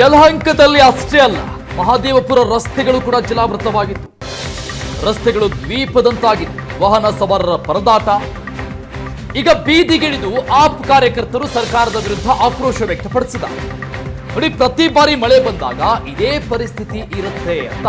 ಯಲಹಂಕದಲ್ಲಿ ಅಷ್ಟೇ ಅಲ್ಲ, ಮಹಾದೇವಪುರ ರಸ್ತೆಗಳು ಕೂಡ ಜಲಾವೃತವಾಗಿತ್ತು. ರಸ್ತೆಗಳು ದ್ವೀಪದಂತಾಗಿತ್ತು, ವಾಹನ ಸವಾರರ ಪರದಾಟ. ಈಗ ಬೀದಿಗಿಳಿದು ಆಪ್ ಕಾರ್ಯಕರ್ತರು ಸರ್ಕಾರದ ವಿರುದ್ಧ ಆಕ್ರೋಶ ವ್ಯಕ್ತಪಡಿಸಿದ್ದಾರೆ. ನೋಡಿ, ಪ್ರತಿ ಬಾರಿ ಮಳೆ ಬಂದಾಗ ಇದೇ ಪರಿಸ್ಥಿತಿ ಇರುತ್ತೆ ಅಂತ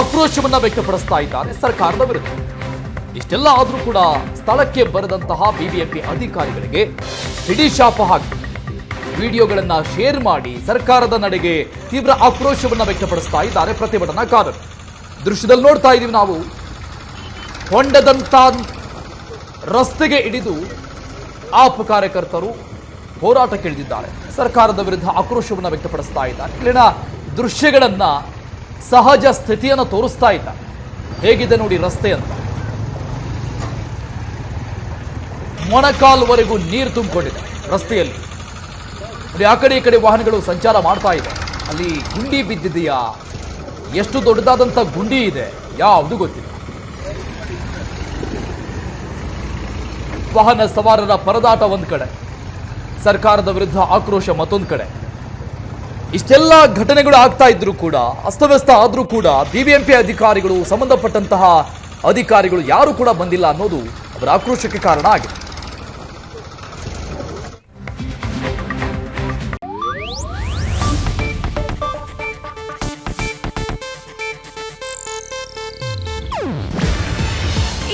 ಆಕ್ರೋಶವನ್ನ ವ್ಯಕ್ತಪಡಿಸ್ತಾ ಇದ್ದಾರೆ ಸರ್ಕಾರದ ವಿರುದ್ಧ. ಇಷ್ಟೆಲ್ಲ ಆದರೂ ಕೂಡ ಸ್ಥಳಕ್ಕೆ ಬರೆದಂತಹ ಬಿಬಿಎಂಪಿ ಅಧಿಕಾರಿಗಳಿಗೆ ಹಿಡಿ ಶಾಪ ಹಾಕಿ ವಿಡಿಯೋಗಳನ್ನ ಶೇರ್ ಮಾಡಿ ಸರ್ಕಾರದ ನಡೆಗೆ ತೀವ್ರ ಆಕ್ರೋಶವನ್ನ ವ್ಯಕ್ತಪಡಿಸ್ತಾ ಇದ್ದಾರೆ ಪ್ರತಿಭಟನಾಕಾರರು. ದೃಶ್ಯದಲ್ಲಿ ನೋಡ್ತಾ ಇದೀವಿ ನಾವು. ಹೊಂಡದಂತ ರಸ್ತೆಗೆ ಹಿಡಿದು ಆಪ್ ಕಾರ್ಯಕರ್ತರು ಹೋರಾಟಕ್ಕಿಳಿದಿದ್ದಾರೆ. ಸರ್ಕಾರದ ವಿರುದ್ಧ ಆಕ್ರೋಶವನ್ನು ವ್ಯಕ್ತಪಡಿಸ್ತಾ ಇದ್ದಾರೆ. ಇಲ್ಲಿನ ದೃಶ್ಯಗಳನ್ನ ಸಹಜ ಸ್ಥಿತಿಯನ್ನು ತೋರಿಸ್ತಾ ಇದ್ದಾರೆ. ಹೇಗಿದೆ ನೋಡಿ ರಸ್ತೆ ಅಂತ. ಮೊಣಕಾಲ್ವರೆಗೂ ನೀರು ತುಂಬಿಕೊಂಡಿದೆ ರಸ್ತೆಯಲ್ಲಿ. ನೋಡಿ ಆ ಕಡೆ ಈ ಕಡೆ ವಾಹನಗಳು ಸಂಚಾರ ಮಾಡ್ತಾ ಇದೆ. ಅಲ್ಲಿ ಗುಂಡಿ ಬಿದ್ದಿದೆಯಾ? ಎಷ್ಟು ದೊಡ್ಡದಾದಂಥ ಗುಂಡಿ ಇದೆ? ಯಾವುದು ಗೊತ್ತಿಲ್ಲ. ವಾಹನ ಸವಾರರ ಪರದಾಟ ಒಂದು ಕಡೆ. ಸರ್ಕಾರದ ವಿರುದ್ಧ ಆಕ್ರೋಶ ಮತ್ತೊಂದು ಕಡೆ. ಇಷ್ಟೆಲ್ಲ ಘಟನೆಗಳು ಆಗ್ತಾ ಇದ್ರು ಕೂಡ, ಅಸ್ತವ್ಯಸ್ತ ಆದರೂ ಕೂಡ ಬಿಬಿಎಂಪಿ ಅಧಿಕಾರಿಗಳು ಸಂಬಂಧಪಟ್ಟಂತಹ ಅಧಿಕಾರಿಗಳು ಯಾರು ಕೂಡ ಬಂದಿಲ್ಲ ಅನ್ನೋದು ಅವರ ಆಕ್ರೋಶಕ್ಕೆ ಕಾರಣ ಆಗಿದೆ.